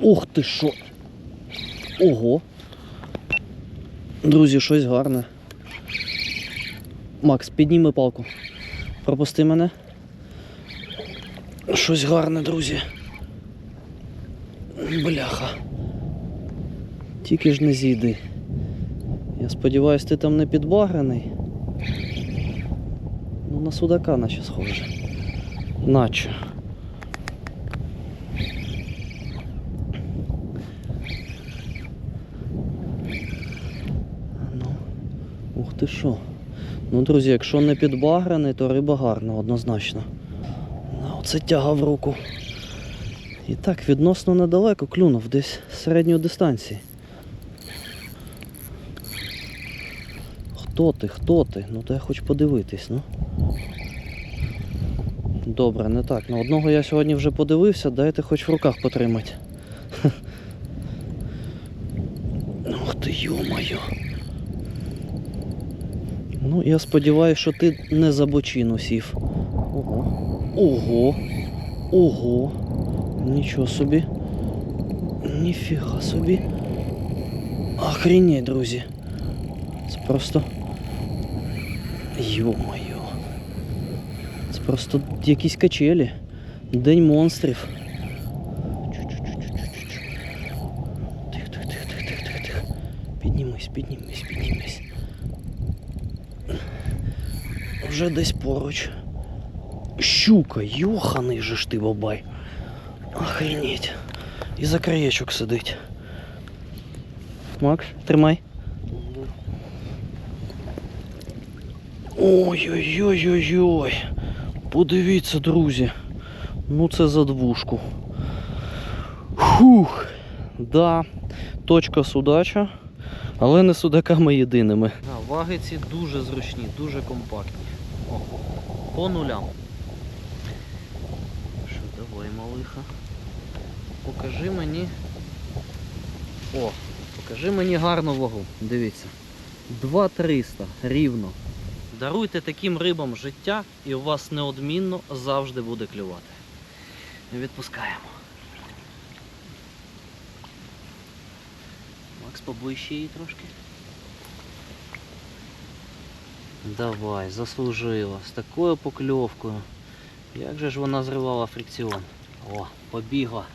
Ух ти що! Ого! Друзі, щось гарне. Макс, підніми палку. Пропусти мене. Щось гарне, друзі. Бляха. Тільки ж не зійди. Я сподіваюсь, ти там не підбагрений. Ну, на судака наче схоже. Наче. Ну, ух ти що. Ну, друзі, якщо не підбагрений, то риба гарна, однозначно. Ну, Оце тяга в руку. І так, відносно недалеко клюнув, десь середньої дистанції. Хто ти, хто ти? Ну дай хоч подивитись, ну. Добре, не так. На одного я сьогодні вже подивився, дайте хоч в руках потримати. Ух ти, йо-моє. Ну, я сподіваюся, що ти не за бочину сів. Ого. Ого. Ого. Нічого собі. Ніфіга собі. Охренеть, друзі. Це просто. Йо-моє. Це просто якісь качелі. День монстрів. Чу-чу-чу-чу-чу-чу. Тихо, тихо, тихо, тихо, тихо, тихо, тихо. Піднімись, піднімись, піднімись. Вже десь поруч. Щука, йоханий же ж ти бабай. Охренеть. І за краєчок сидить. Макс, тримай. Ой-ой-ой-ой-ой. Подивіться, друзі. Ну це за двушку. Фух. Да, точка судача, але не судаками єдиними. Да, ваги ці дуже зручні, дуже компактні. О, по нулям. Що, давай, малиха. Покажи мені. О, покажи мені гарну вагу. Дивіться. 2300 рівно. Даруйте таким рибам життя і у вас неодмінно завжди буде клювати. Відпускаємо. Макс, поближче її трошки. Давай, заслужила. З такою покльовкою. Як же ж вона зривала фрикціон? О, побігла.